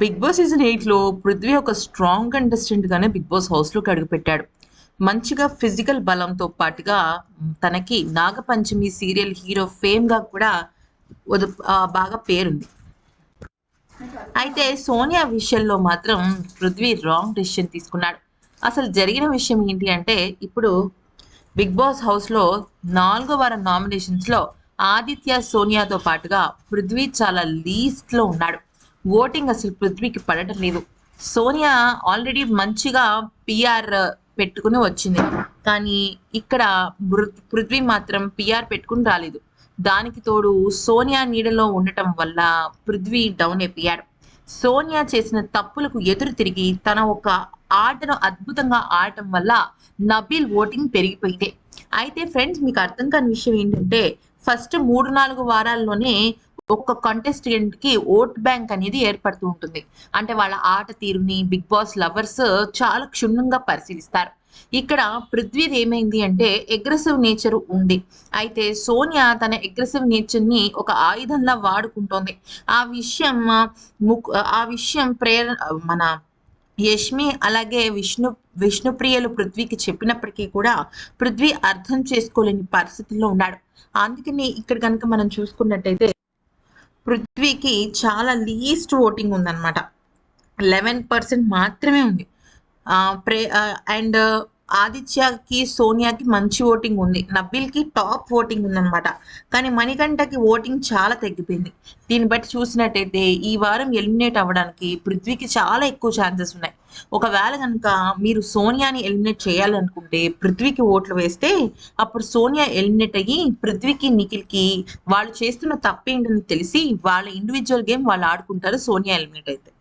Big boss season ఎయిట్లో పృథ్వీ ఒక strong కంటెస్టెంట్గానే big boss హౌస్లోకి అడుగుపెట్టాడు. మంచిగా ఫిజికల్ బలంతో పాటుగా తనకి నాగపంచమి సీరియల్ హీరో ఫేమ్గా కూడా బాగా పేరుంది. అయితే సోనియా విషయంలో మాత్రం పృథ్వీ రాంగ్ డెసిషన్ తీసుకున్నాడు. అసలు జరిగిన విషయం ఏంటి అంటే ఇప్పుడు బిగ్ బాస్ హౌస్లో నాలుగో వారం నామినేషన్స్లో ఆదిత్య సోనియాతో పాటుగా పృథ్వీ చాలా లీస్ట్లో ఉన్నాడు. ఓటింగ్ అసలు పృథ్వీకి పడటం లేదు. సోనియా ఆల్రెడీ మంచిగా పిఆర్ పెట్టుకుని వచ్చింది. కానీ ఇక్కడ పృథ్వీ మాత్రం పిఆర్ పెట్టుకుని రాలేదు. దానికి తోడు సోనియా నీడలో ఉండటం వల్ల పృథ్వీ డౌన్ అయిపోయాడు సోనియా చేసిన తప్పులకు ఎదురు తిరిగి తన ఒక ఆటను అద్భుతంగా ఆడటం వల్ల నబీల్ ఓటింగ్ పెరిగిపోయింది. అయితే ఫ్రెండ్స్ మీకు అర్థం కాని విషయం ఏంటంటే ఫస్ట్ మూడు నాలుగు వారాల్లోనే ఒక్క కంటెస్టెంట్కి ఓట్ బ్యాంక్ అనేది ఏర్పడుతూ ఉంటుంది. అంటే వాళ్ళ ఆట తీరుని బిగ్ బాస్ లవర్స్ చాలా క్షుణ్ణంగా పరిశీలిస్తారు. ఇక్కడ పృథ్వీది ఏమైంది అంటే అగ్రెసివ్ నేచర్ ఉంది. అయితే సోనియా తన అగ్రెసివ్ నేచర్ని ఒక ఆయుధంలా వాడుకుంటోంది. ఆ విషయం ముక్ ఆ విషయం ప్రేర మన యష్మి అలాగే విష్ణు విష్ణుప్రియలు పృథ్వీకి చెప్పినప్పటికీ కూడా పృథ్వీ అర్థం చేసుకోలేని పరిస్థితుల్లో ఉన్నాడు. అందుకని ఇక్కడ కనుక మనం చూసుకున్నట్టయితే పృథ్వీకి చాలా లీస్ట్ ఓటింగ్ ఉందన్నమాట. లెవెన్ పర్సెంట్ మాత్రమే ఉంది. ప్రే అండ్ ఆదిత్యకి సోనియాకి మంచి ఓటింగ్ ఉంది. నబిల్కి టాప్ ఓటింగ్ ఉందన్నమాట. కానీ మణికంఠకి ఓటింగ్ చాలా తగ్గిపోయింది. దీన్ని బట్టి చూసినట్టయితే ఈ వారం ఎలిమినేట్ అవ్వడానికి పృథ్వీకి చాలా ఎక్కువ ఛాన్సెస్ ఉన్నాయి. ఒకవేళ కనుక మీరు సోనియాని ఎలిమినేట్ చేయాలనుకుంటే పృథ్వీకి ఓట్లు వేస్తే అప్పుడు సోనియా ఎలిమినేట్ అయ్యి పృథ్వీకి నిఖిల్కి వాళ్ళు చేస్తున్న తప్పేంటని తెలిసి వాళ్ళ ఇండివిజువల్ గేమ్ వాళ్ళు ఆడుకుంటారు సోనియా ఎలిమినేట్ అయితే.